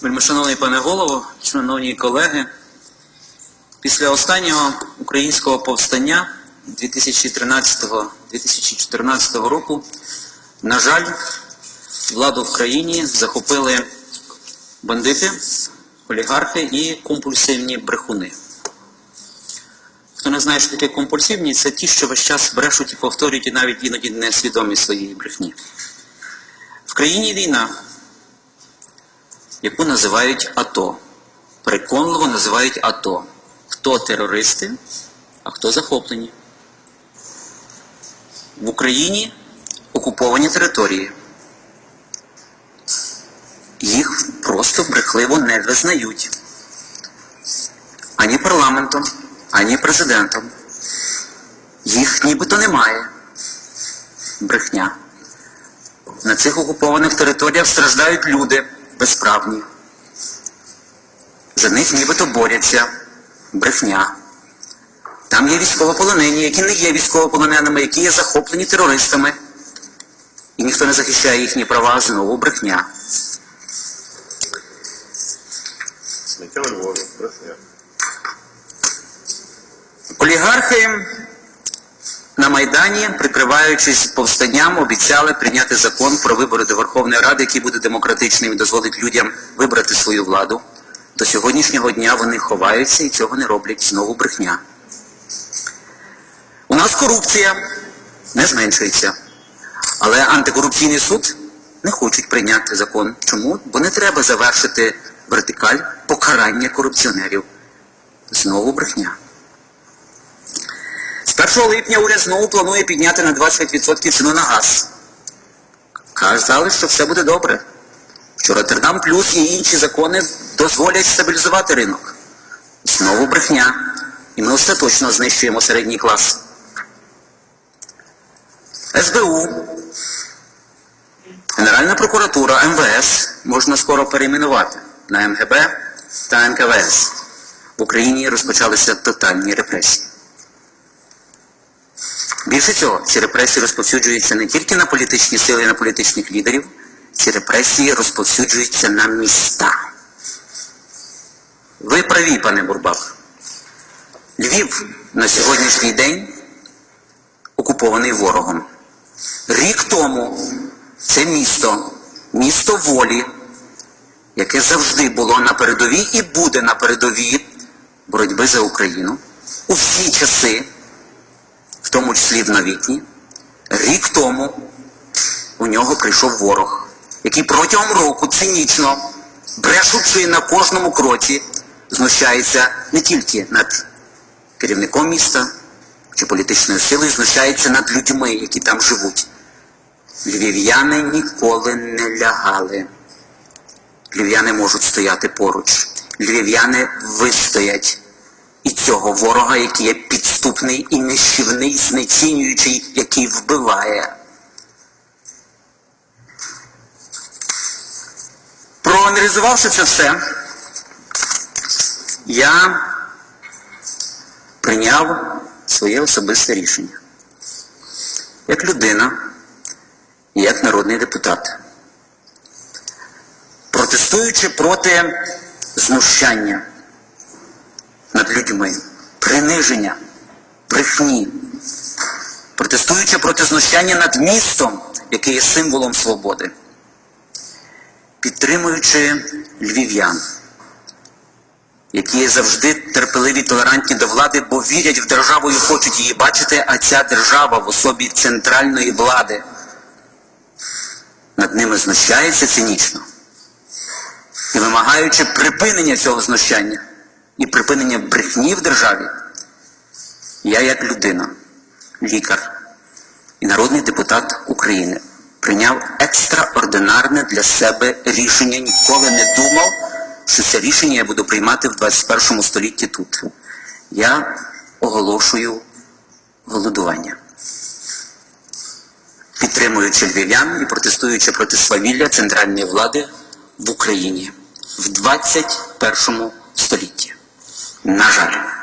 Вельмишановний пане голово, шановні колеги, після останнього українського повстання 2013-2014 року, на жаль, владу в країні захопили бандити, олігархи і компульсивні брехуни. Хто не знає, що таке компульсивні, це ті, що весь час брешуть і повторюють, і навіть іноді не свідомі своєї брехні. В країні війна, яку називають АТО. Переконливо називають АТО. Хто терористи, а хто захоплені. В Україні окуповані території. Їх просто брехливо не визнають. Ані парламентом, ані президентом. Їх нібито немає. Брехня. На цих окупованих територіях страждають люди безправні. За них нібито борються. Брехня. Там є військовополонені, які не є військовополоненими, які є захоплені терористами. І ніхто не захищає їхні права, знову брехня. Сміття Львові, брехня. Олігархи Майдані, прикриваючись повстанням, обіцяли прийняти закон про вибори до Верховної Ради, який буде демократичним і дозволить людям вибрати свою владу. До сьогоднішнього дня вони ховаються і цього не роблять. Знову брехня. У нас корупція не зменшується. Але антикорупційний суд не хочуть прийняти закон. Чому? Бо не треба завершити вертикаль покарання корупціонерів. Знову брехня. З 1 липня уряд знову планує підняти на 25% ціну на газ. Казали, що все буде добре. Що Роттердам плюс і інші закони дозволять стабілізувати ринок. Знову брехня. І ми остаточно знищуємо середній клас. СБУ, Генеральна прокуратура, МВС можна скоро перейменувати на МГБ та НКВС. В Україні розпочалися тотальні репресії. Більше цього, ці репресії розповсюджуються не тільки на політичні сили і на політичних лідерів, ці репресії розповсюджуються на міста. Ви праві, пане Бурбак. Львів на сьогоднішній день окупований ворогом. Рік тому це місто, місто волі, яке завжди було на передовій і буде на передовій боротьби за Україну у всі часи в тому числі в новітні, рік тому у нього прийшов ворог, який протягом року цинічно, брешучи на кожному кроці, знущається не тільки над керівником міста чи політичною силою, знущається над людьми, які там живуть. Львів'яни ніколи не лягали. Львів'яни можуть стояти поруч. Львів'яни вистоять і цього ворога, який є підступний і нищівний, знецінюючий, який вбиває. Проаналізувавши це все, я прийняв своє особисте рішення. Як людина і як народний депутат. Протестуючи проти знущання людьми, приниження, брехні, протестуючи проти знущання над містом, яке є символом свободи, підтримуючи львів'ян, які завжди терпеливі, толерантні до влади, бо вірять в державу і хочуть її бачити, а ця держава в особі центральної влади над ними знущається цинічно. І вимагаючи припинення цього знущання і припинення брехні в державі, я як людина, лікар і народний депутат України прийняв екстраординарне для себе рішення, ніколи не думав, що це рішення я буду приймати в 21 столітті тут. Я оголошую голодування. Підтримуючи львів'ян і протестуючи проти свавілля центральної влади в Україні в 21 столітті. На жаль.